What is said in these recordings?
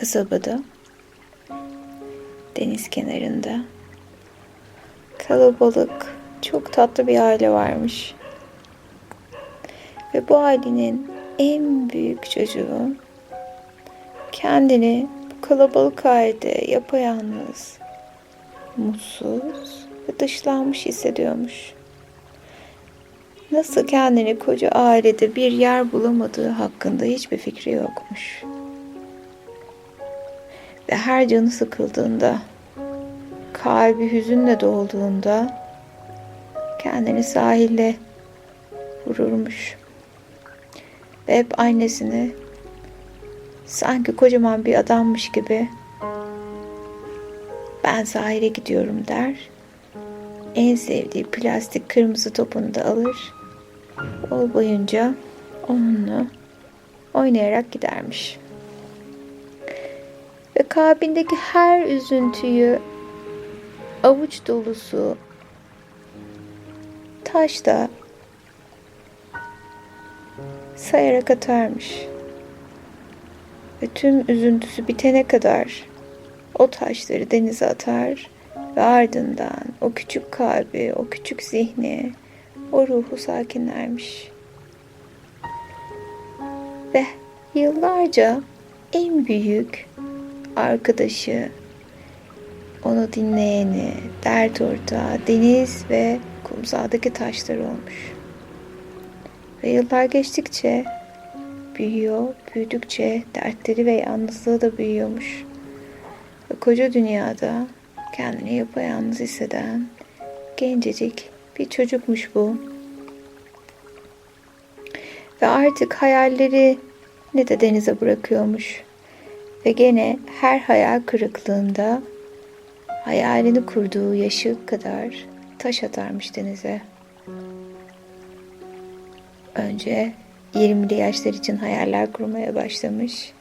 kasabada deniz kenarında kalabalık çok tatlı bir aile varmış. Ve bu ailenin en büyük çocuğu kendini bu kalabalık ailede yapayalnız, mutsuz ve dışlanmış hissediyormuş. Nasıl kendini koca ailede bir yer bulamadığı hakkında hiçbir fikri yokmuş. Ve her canı sıkıldığında, kalbi hüzünle dolduğunda kendini sahile vururmuş. Ve hep annesini sanki kocaman bir adammış gibi ben sahile gidiyorum der. En sevdiği plastik kırmızı topunu da alır. Yol boyunca onunla oynayarak gidermiş. Kalbindeki her üzüntüyü avuç dolusu taşta sayarak atarmış. Ve tüm üzüntüsü bitene kadar o taşları denize atar ve ardından o küçük kalbi, o küçük zihni, o ruhu sakinlermiş. Ve yıllarca en büyük arkadaşı, onu dinleyeni, dert ortağı, deniz ve kumsaldaki taşlar olmuş. Ve yıllar geçtikçe büyüyor, büyüdükçe dertleri ve yalnızlığı da büyüyormuş. Ve koca dünyada kendini yapayalnız hisseden gencecik bir çocukmuş bu. Ve artık hayalleri ne de denize bırakıyormuş. Ve gene her hayal kırıklığında hayalini kurduğu yaşı kadar taş atarmış denize. Önce 20'li yaşlar için hayaller kurmaya başlamış.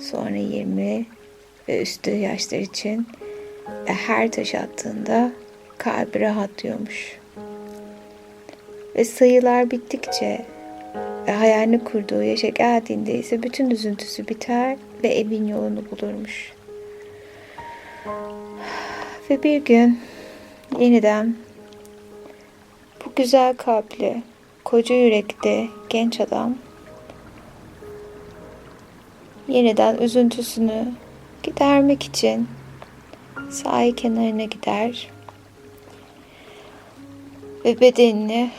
Sonra 20 ve üstü yaşlar için her taş attığında kalbi rahatlıyormuş. Ve sayılar bittikçe ve hayalini kurduğu yaşa geldiğinde ise bütün üzüntüsü biter ve evin yolunu bulurmuş. Ve bir gün yeniden bu güzel kalpli, koca yürekli genç adam yeniden üzüntüsünü gidermek için sahil kenarına gider ve bedenini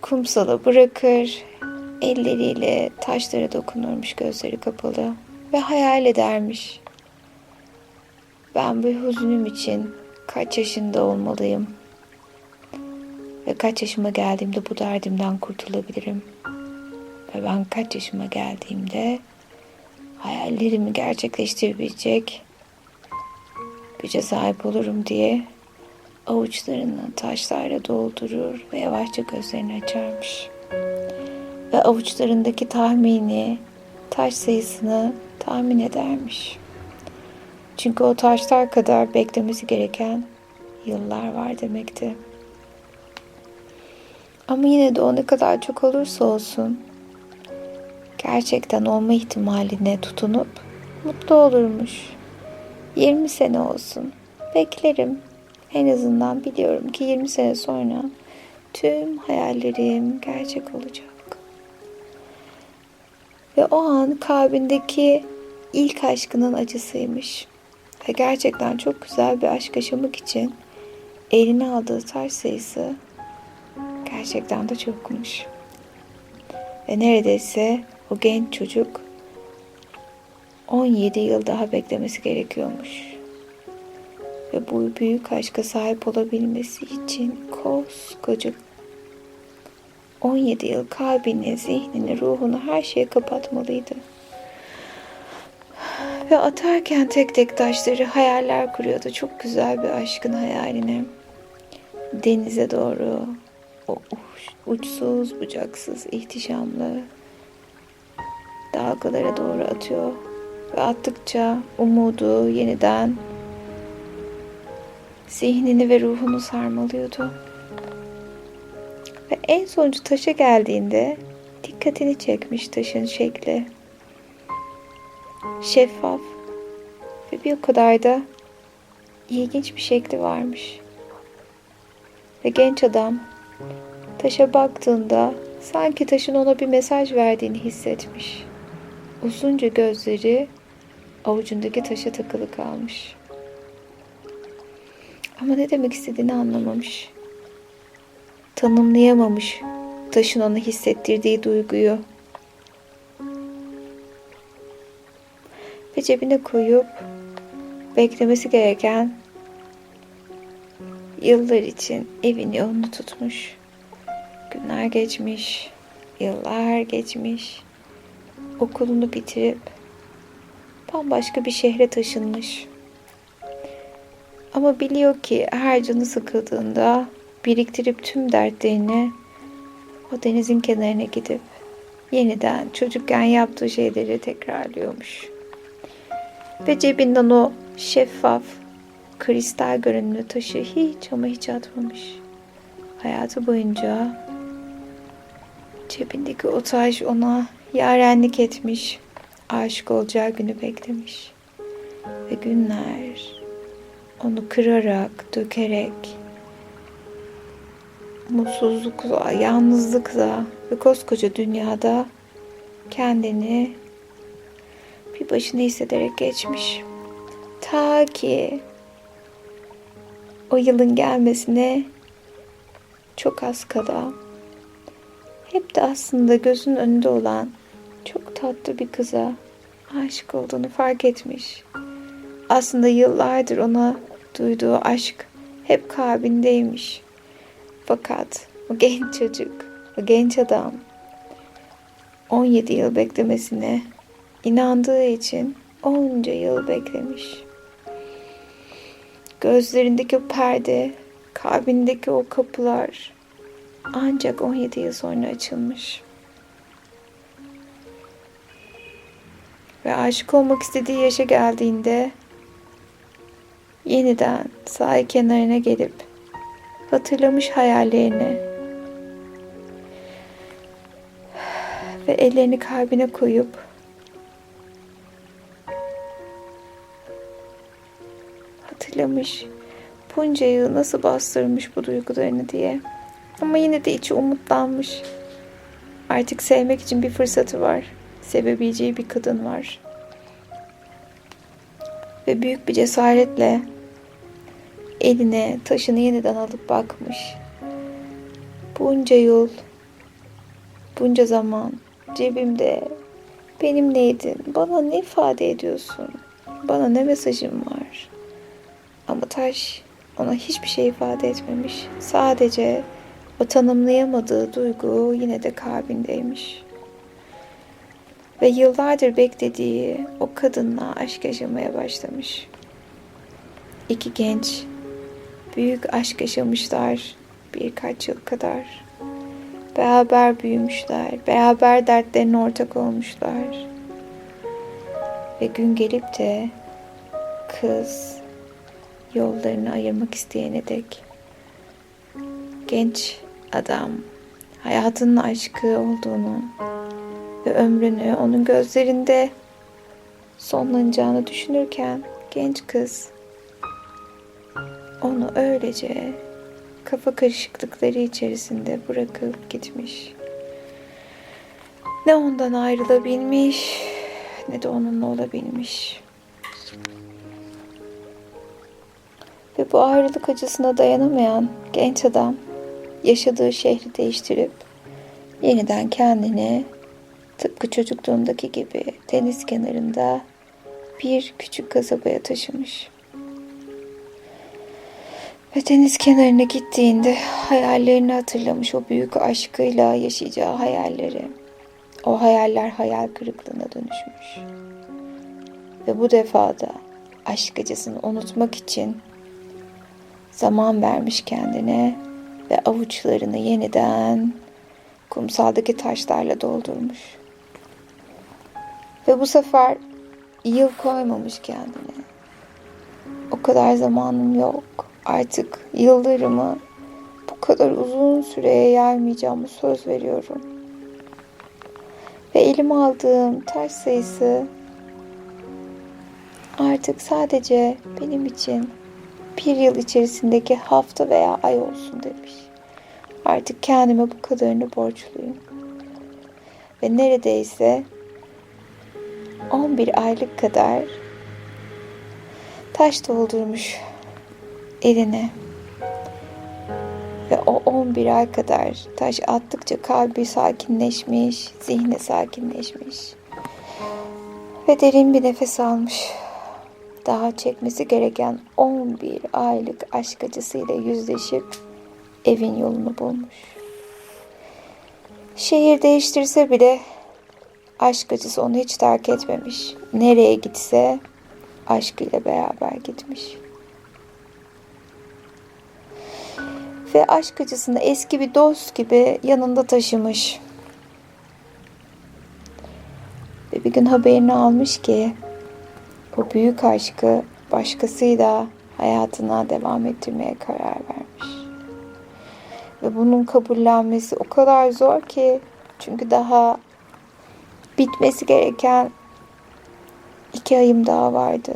kumsala bırakır, elleriyle taşlara dokunurmuş gözleri kapalı ve hayal edermiş. Ben bu hüznüm için kaç yaşında olmalıyım ve kaç yaşıma geldiğimde bu derdimden kurtulabilirim. Ve ben kaç yaşıma geldiğimde hayallerimi gerçekleştirebilecek güce sahip olurum diye avuçlarını taşlarla doldurur ve yavaşça gözlerini açarmış. Ve avuçlarındaki tahmini taş sayısını tahmin edermiş. Çünkü o taşlar kadar beklemesi gereken yıllar var demekti. Ama yine de o ne kadar çok olursa olsun gerçekten olma ihtimaline tutunup mutlu olurmuş. 20 sene olsun. Beklerim. En azından biliyorum ki 20 sene sonra tüm hayallerim gerçek olacak. Ve o an kalbindeki ilk aşkının acısıymış. Ve gerçekten çok güzel bir aşk yaşamak için eline aldığı taş sayısı gerçekten de çokmuş. Ve neredeyse o genç çocuk 17 yıl daha beklemesi gerekiyormuş. Ve bu büyük aşka sahip olabilmesi için koskoca 17 yıl kalbini, zihnini, ruhunu her şeye kapatmalıydı. Ve atarken tek tek taşları hayaller kuruyordu. Çok güzel bir aşkın hayalini. Denize doğru, o uçsuz bucaksız ihtişamlı dalgalara doğru atıyor. Ve attıkça umudu yeniden zihnini ve ruhunu sarmalıyordu. Ve en sonuncu taşa geldiğinde dikkatini çekmiş taşın şekli. şeffaf ve bir o kadar da ilginç bir şekli varmış. Ve genç adam taşa baktığında sanki taşın ona bir mesaj verdiğini hissetmiş. Uzunca gözleri avucundaki taşa takılı kalmış. Ama ne demek istediğini anlamamış. Tanımlayamamış taşın ona hissettirdiği duyguyu. Ve cebine koyup beklemesi gereken yıllar için evin yolunu tutmuş. Günler geçmiş, yıllar geçmiş. Okulunu bitirip bambaşka bir şehre taşınmış. Ama biliyor ki her canı sıkıldığında biriktirip tüm dertlerini o denizin kenarına gidip yeniden çocukken yaptığı şeyleri tekrarlıyormuş. Ve cebinden o şeffaf, kristal görünümlü taşı hiç ama hiç atmamış. Hayatı boyunca cebindeki o taş ona yarenlik etmiş. Aşık olacağı günü beklemiş. Ve günler onu kırarak, dökerek, mutsuzlukla, yalnızlıkla ve koskoca dünyada kendini bir başına hissederek geçmiş. Ta ki o yılın gelmesine çok az kala hep de aslında gözün önünde olan çok tatlı bir kıza aşık olduğunu fark etmiş. Aslında yıllardır ona duyduğu aşk hep kalbindeymiş. Fakat o genç çocuk, o genç adam 17 yıl beklemesine inandığı için onca yıl beklemiş. Gözlerindeki o perde, kalbindeki o kapılar ancak 17 yıl sonra açılmış. Ve aşık olmak istediği yaşa geldiğinde yeniden sahil kenarına gelip hatırlamış hayallerini ve ellerini kalbine koyup hatırlamış bunca yıl nasıl bastırmış bu duygularını diye. Ama yine de içi umutlanmış. Artık sevmek için bir fırsatı var. Sevebileceği bir kadın var. Ve büyük bir cesaretle eline taşını yeniden alıp bakmış. Bunca yol, bunca zaman cebimde benim neydin? Bana ne ifade ediyorsun? Bana ne mesajın var? Ama taş ona hiçbir şey ifade etmemiş. Sadece o tanımlayamadığı duygu yine de kalbindeymiş. Ve yıllardır beklediği o kadınla aşk yaşamaya başlamış. İki genç büyük aşk yaşamışlar birkaç yıl kadar. Beraber büyümüşler, beraber dertlerine ortak olmuşlar. Ve gün gelip de kız yollarını ayırmak isteyene dek genç adam hayatının aşkı olduğunu ve ömrünü onun gözlerinde sonlanacağını düşünürken genç kız onu öylece kafa karışıklıkları içerisinde bırakıp gitmiş. Ne ondan ayrılabilmiş ne de onunla olabilmiş. Ve bu ayrılık acısına dayanamayan genç adam yaşadığı şehri değiştirip yeniden kendini tıpkı çocukluğundaki gibi deniz kenarında bir küçük kasabaya taşımış. Ve deniz kenarına gittiğinde hayallerini hatırlamış o büyük aşkıyla yaşayacağı hayalleri. O hayaller hayal kırıklığına dönüşmüş. Ve bu defa da aşk acısını unutmak için zaman vermiş kendine ve avuçlarını yeniden kumsaldaki taşlarla doldurmuş. Ve bu sefer yıl koymamış kendine. O kadar zamanım yok. Artık yıllarımı bu kadar uzun süreye yaymayacağımı söz veriyorum. Ve elime aldığım taş sayısı artık sadece benim için bir yıl içerisindeki hafta veya ay olsun demiş. Artık kendime bu kadarını borçluyum. Ve neredeyse 11 aylık kadar taş doldurmuş eline. Ve o 11 ay kadar taş attıkça kalbi sakinleşmiş, zihni sakinleşmiş. Ve derin bir nefes almış. Daha çekmesi gereken 11 aylık aşk acısıyla yüzleşip evin yolunu bulmuş. Şehir değiştirse bile aşk acısı onu hiç terk etmemiş. Nereye gitse aşkıyla beraber gitmiş. Ve aşk acısını eski bir dost gibi yanında taşımış. Ve bir gün haberini almış ki o büyük aşkı başkasıyla hayatına devam ettirmeye karar vermiş. Ve bunun kabullenmesi o kadar zor ki çünkü daha bitmesi gereken iki ayım daha vardı.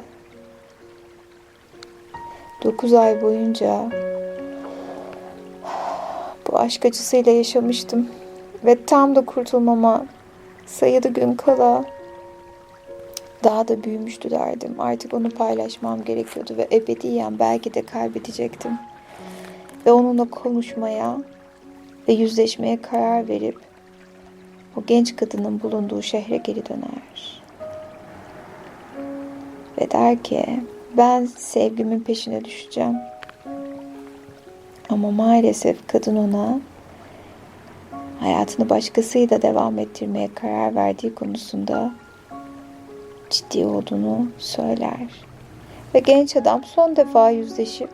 Dokuz ay boyunca bu aşk acısıyla yaşamıştım. Ve tam da kurtulmama sayılı gün kala daha da büyümüştü derdim. Artık onu paylaşmam gerekiyordu ve ebediyen belki de kaybedecektim. Ve onunla konuşmaya ve yüzleşmeye karar verip o genç kadının bulunduğu şehre geri döner. Ve der ki ben sevgimin peşine düşeceğim. Ama maalesef kadın ona hayatını başkasıyla devam ettirmeye karar verdiği konusunda ciddi olduğunu söyler. Ve genç adam son defa yüzleşip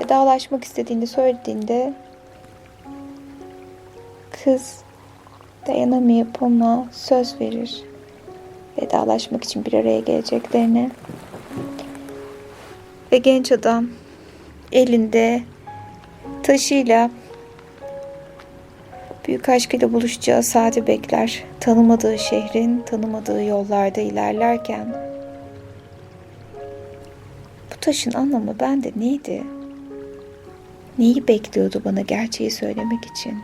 vedalaşmak istediğini söylediğinde kız dayanamayıp ona söz verir. Vedalaşmak için bir araya geleceklerine. Ve genç adam elinde taşıyla büyük aşkıyla buluşacağı saati bekler. Tanımadığı şehrin, tanımadığı yollarda ilerlerken bu taşın anlamı bende neydi? Neyi bekliyordu bana gerçeği söylemek için?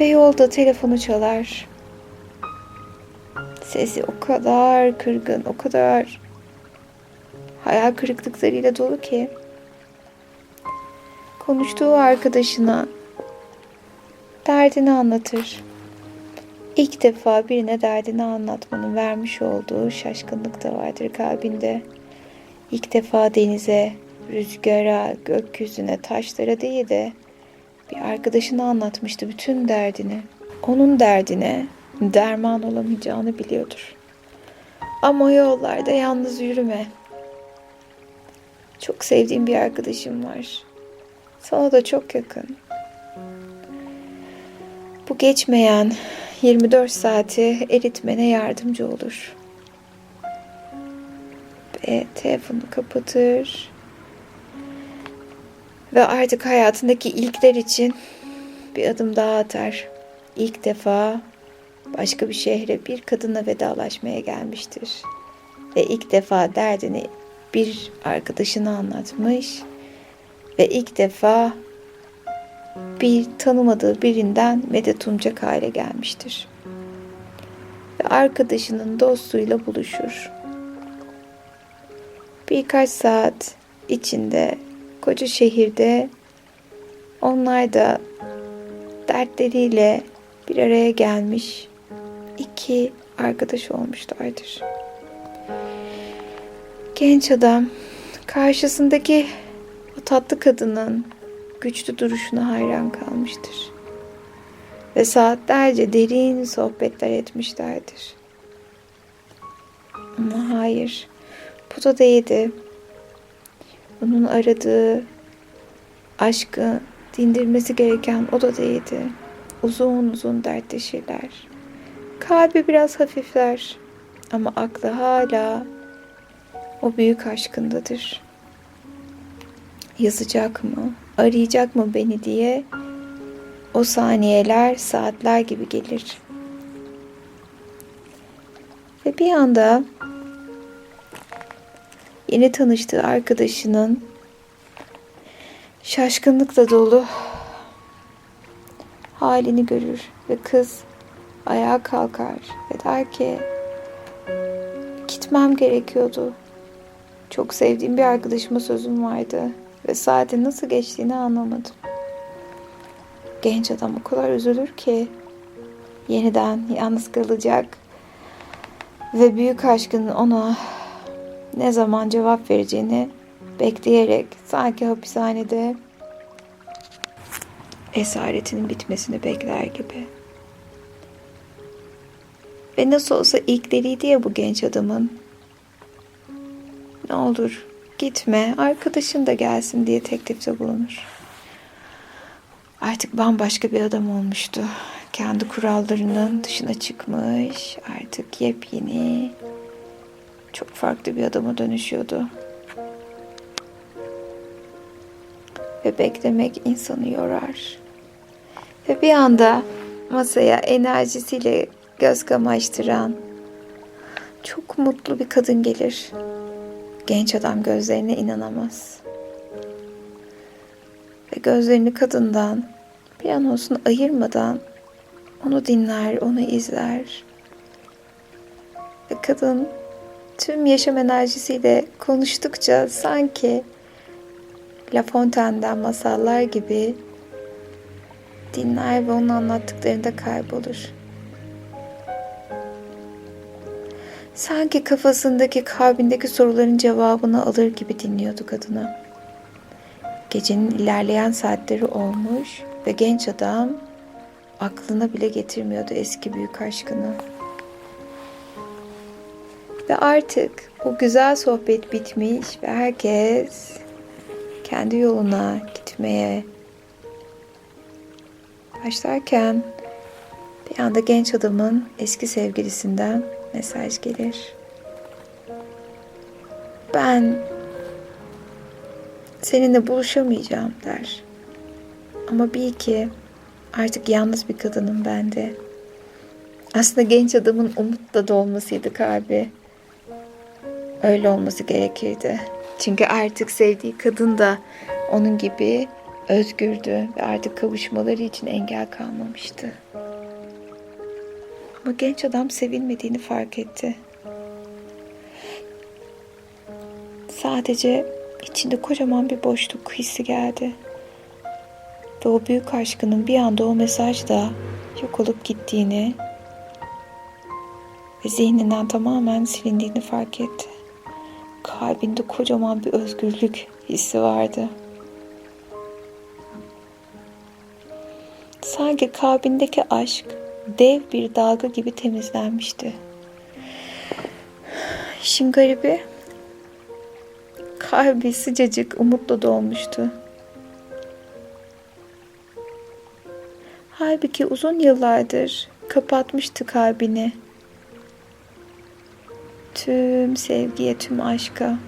Ve yolda telefonu çalar. Sesi o kadar kırgın, o kadar hayal kırıklıklarıyla dolu ki konuştuğu arkadaşına derdini anlatır. İlk defa birine derdini anlatmanın vermiş olduğu şaşkınlık da vardır kalbinde. İlk defa denize, rüzgara, gökyüzüne, taşlara değil de bir arkadaşına anlatmıştı bütün derdini. Onun derdine derman olamayacağını biliyordur. Ama yollarda yalnız yürüme. Çok sevdiğim bir arkadaşım var. Sana da çok yakın. Bu geçmeyen 24 saati eritmene yardımcı olur. Ve telefonu kapatır. Ve artık hayatındaki ilkler için bir adım daha atar. İlk defa başka bir şehre bir kadına vedalaşmaya gelmiştir. Ve ilk defa derdini bir arkadaşına anlatmış ve ilk defa bir tanımadığı birinden medet umacak hale gelmiştir. Ve arkadaşının dostuyla buluşur. Birkaç saat içinde koca şehirde onlar da dertleriyle bir araya gelmiş iki arkadaş olmuşlardır. Genç adam karşısındaki o tatlı kadının güçlü duruşuna hayran kalmıştır. Ve saatlerce derin sohbetler etmişlerdir. Ama hayır, bu da değildi. Onun aradığı aşkı dindirmesi gereken o da değildi. Uzun uzun dertleşirler. Kalbi biraz hafifler ama aklı hala o büyük aşkındadır. Yazacak mı, arayacak mı beni diye o saniyeler saatler gibi gelir. bir anda yeni tanıştığı arkadaşının şaşkınlıkla dolu halini görür ve kız ayağa kalkar ve der ki gitmem gerekiyordu. Çok sevdiğim bir arkadaşıma sözüm vardı ve saatin nasıl geçtiğini anlamadım. Genç adam o kadar üzülür ki yeniden yalnız kalacak ve büyük aşkının ona ne zaman cevap vereceğini bekleyerek sanki hapishanede esaretinin bitmesini bekler gibi. Ve nasıl olsa ilkleriydi ya bu genç adamın. Ne olur gitme arkadaşın da gelsin diye teklifte bulunur. Artık bambaşka bir adam olmuştu. Kendi kurallarının dışına çıkmış. Artık yepyeni, çok farklı bir adama dönüşüyordu. Ve beklemek insanı yorar. Ve bir anda masaya enerjisiyle göz kamaştıran çok mutlu bir kadın gelir. Genç adam gözlerine inanamaz. Ve gözlerini kadından bir an olsun ayırmadan onu dinler, onu izler. Ve kadın tüm yaşam enerjisiyle konuştukça sanki La Fontaine'den masallar gibi dinler ve onun anlattıklarında kaybolur. Sanki kafasındaki, kalbindeki soruların cevabını alır gibi dinliyordu kadını. Gecenin ilerleyen saatleri olmuş ve genç adam aklına bile getirmiyordu eski büyük aşkını. Ve artık o güzel sohbet bitmiş ve herkes kendi yoluna gitmeye başlarken bir anda genç adamın eski sevgilisinden mesaj gelir. Ben seninle buluşamayacağım der. Ama bil ki artık yalnız bir kadınım ben de. Aslında genç adamın umutla dolmasıydı kalbi. Öyle olması gerekirdi. Çünkü artık sevdiği kadın da onun gibi özgürdü ve artık kavuşmaları için engel kalmamıştı. Ama genç adam sevilmediğini fark etti. Sadece içinde kocaman bir boşluk hissi geldi. Ve o büyük aşkının bir anda o mesajda yok olup gittiğini ve zihninden tamamen silindiğini fark etti. Kalbinde kocaman bir özgürlük hissi vardı. Sanki kalbindeki aşk dev bir dalga gibi temizlenmişti. İşin garibi kalbi sıcacık umutla dolmuştu. Halbuki uzun yıllardır kapatmıştı kalbini. Tüm sevgiye, tüm aşka.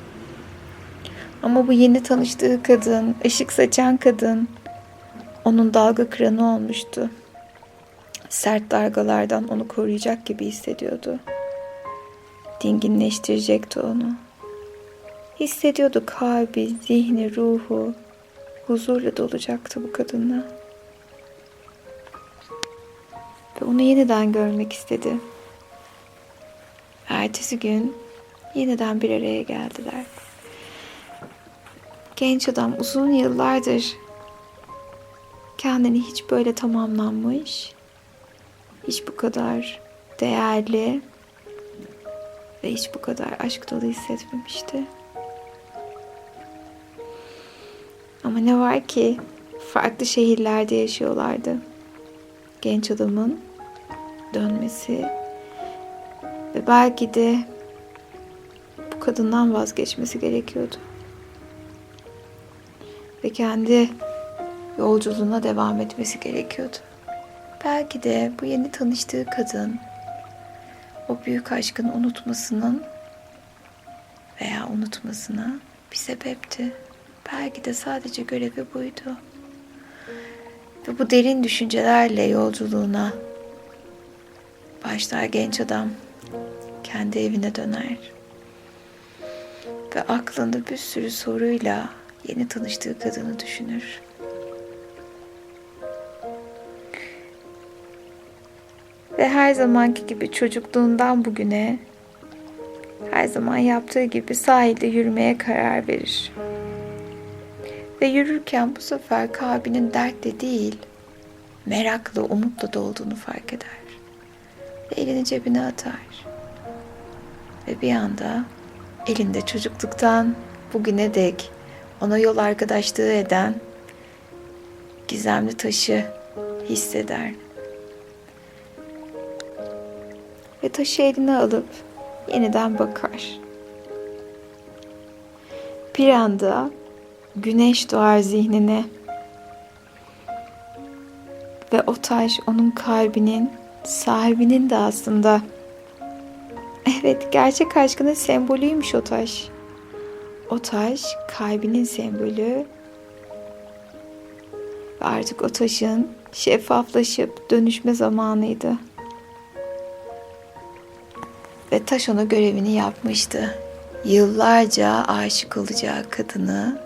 Ama bu yeni tanıştığı kadın, ışık saçan kadın onun dalga kıranı olmuştu. Sert dalgalardan onu koruyacak gibi hissediyordu. Dinginleştirecekti onu. Hissediyordu kalbi, zihni, ruhu huzurla dolacaktı bu kadınla. Ve onu yeniden görmek istedi. Ertesi gün yeniden bir araya geldiler. Genç adam uzun yıllardır kendini hiç böyle tamamlanmış, hiç bu kadar değerli ve hiç bu kadar aşk dolu hissetmemişti. Ama ne var ki farklı şehirlerde yaşıyorlardı. Genç adamın dönmesi ve belki de bu kadından vazgeçmesi gerekiyordu. Ve kendi yolculuğuna devam etmesi gerekiyordu. Belki de bu yeni tanıştığı kadın o büyük aşkını unutmasının veya unutmasına bir sebepti. Belki de sadece görevi buydu. Ve bu derin düşüncelerle yolculuğuna başlar genç adam kendi evine döner. Ve aklında bir sürü soruyla yeni tanıştığı kadını düşünür. Ve her zamanki gibi çocukluğundan bugüne her zaman yaptığı gibi sahilde yürümeye karar verir. Ve yürürken bu sefer kalbinin dertle değil, merakla, umutla dolduğunu fark eder. Ve elini cebine atar. Ve bir anda elinde çocukluktan bugüne dek ona yol arkadaşlığı eden gizemli taşı hisseder. Ve taşı eline alıp yeniden bakar. Bir anda güneş doğar zihnine. Ve o taş onun kalbinin sahibinin de aslında. Evet, gerçek aşkının sembolüymüş o taş. O taş kalbinin sembolü. Ve artık o taşın şeffaflaşıp dönüşme zamanıydı. Ve taş ona görevini yapmıştı. Yıllarca aşık olacağı kadını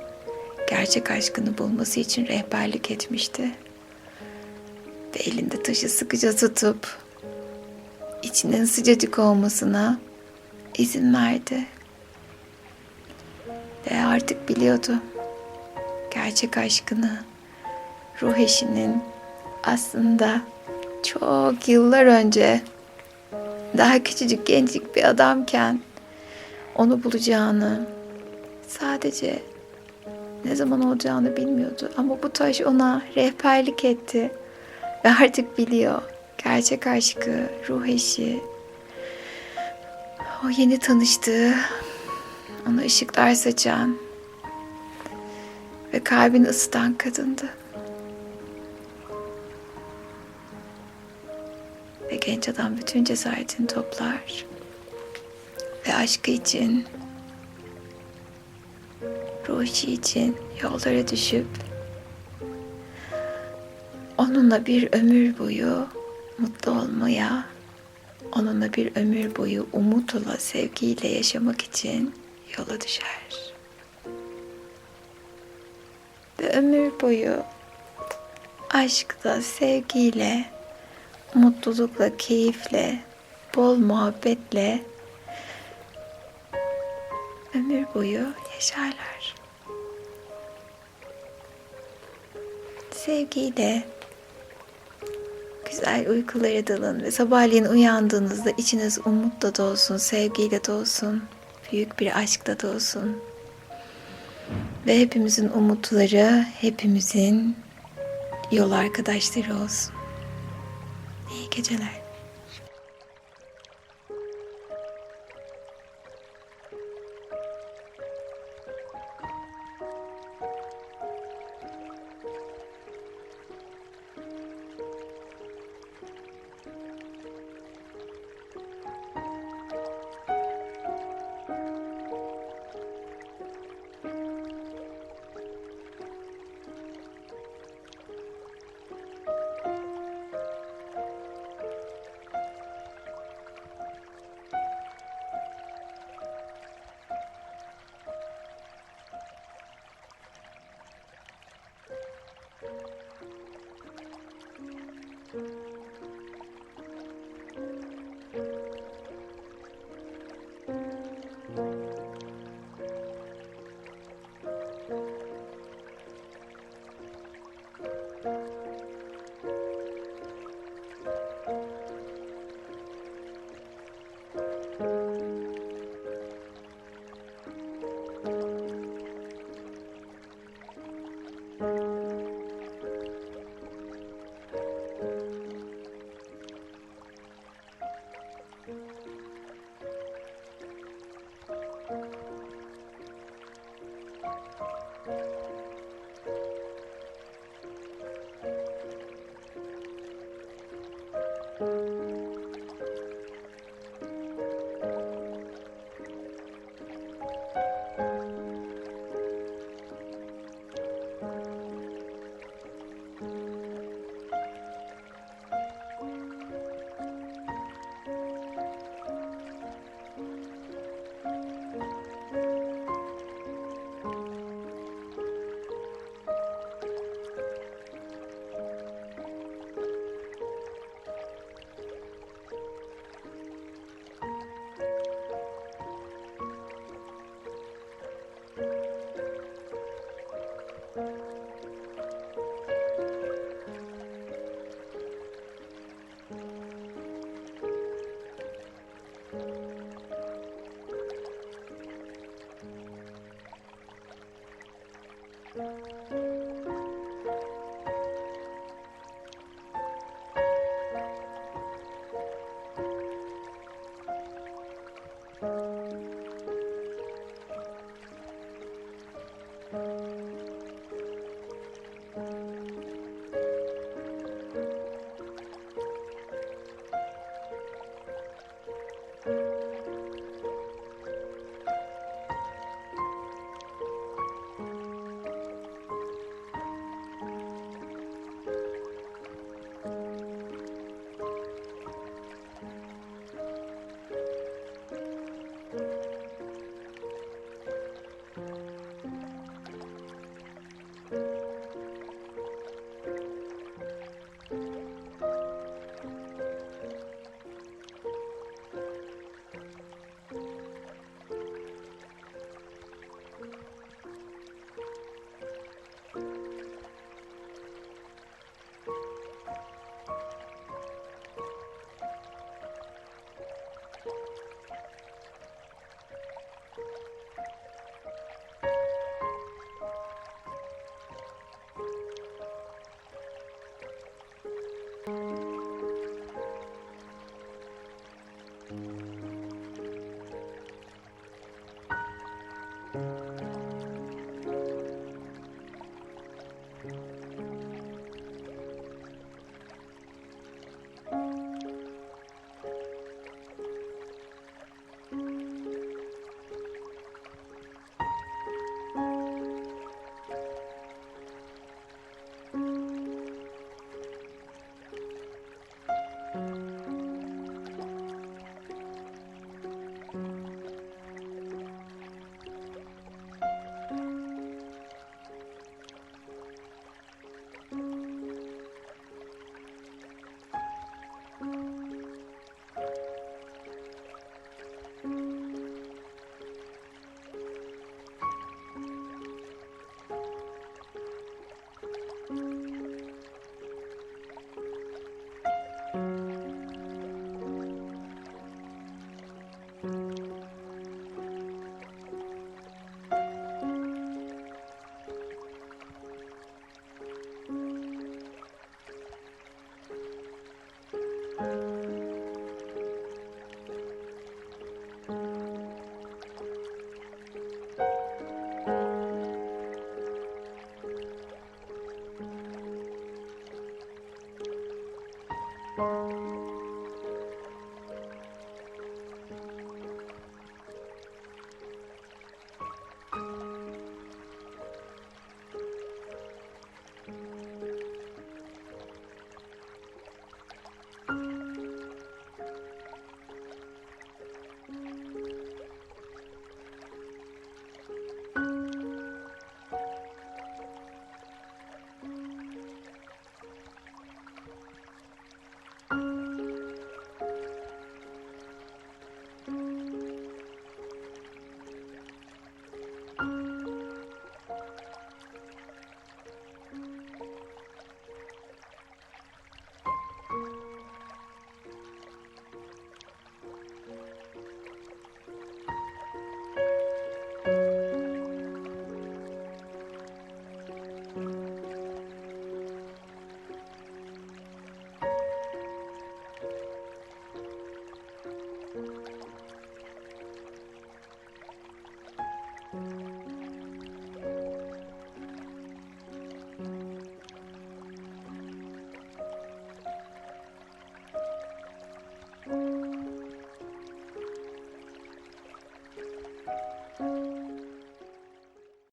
gerçek aşkını bulması için rehberlik etmişti. Ve elinde taşı sıkıca tutup içinin sıcacık olmasına izin verdi. Ve artık biliyordu gerçek aşkını, ruh eşinin aslında çok yıllar önce daha küçücük gencik bir adamken onu bulacağını sadece ne zaman olacağını bilmiyordu ama bu taş ona rehberlik etti ve artık biliyor gerçek aşkı, ruh eşi, o yeni tanıştığı, ona ışıklar saçan ve kalbini ısıtan kadındı. Ve genç adam bütün cesaretini toplar ve aşkı için Ruhi için yollara düşüp onunla bir ömür boyu mutlu olmaya, onunla bir ömür boyu umutla, sevgiyle yaşamak için yola düşer. Ve ömür boyu aşkla, sevgiyle, mutlulukla, keyifle, bol muhabbetle ömür boyu yaşarlar. Sevgiyle güzel uykulara dalın ve sabahleyin uyandığınızda içiniz umutla dolsun, sevgiyle dolsun, büyük bir aşkla dolsun. Ve hepimizin umutları, hepimizin yol arkadaşları olsun. 给个来。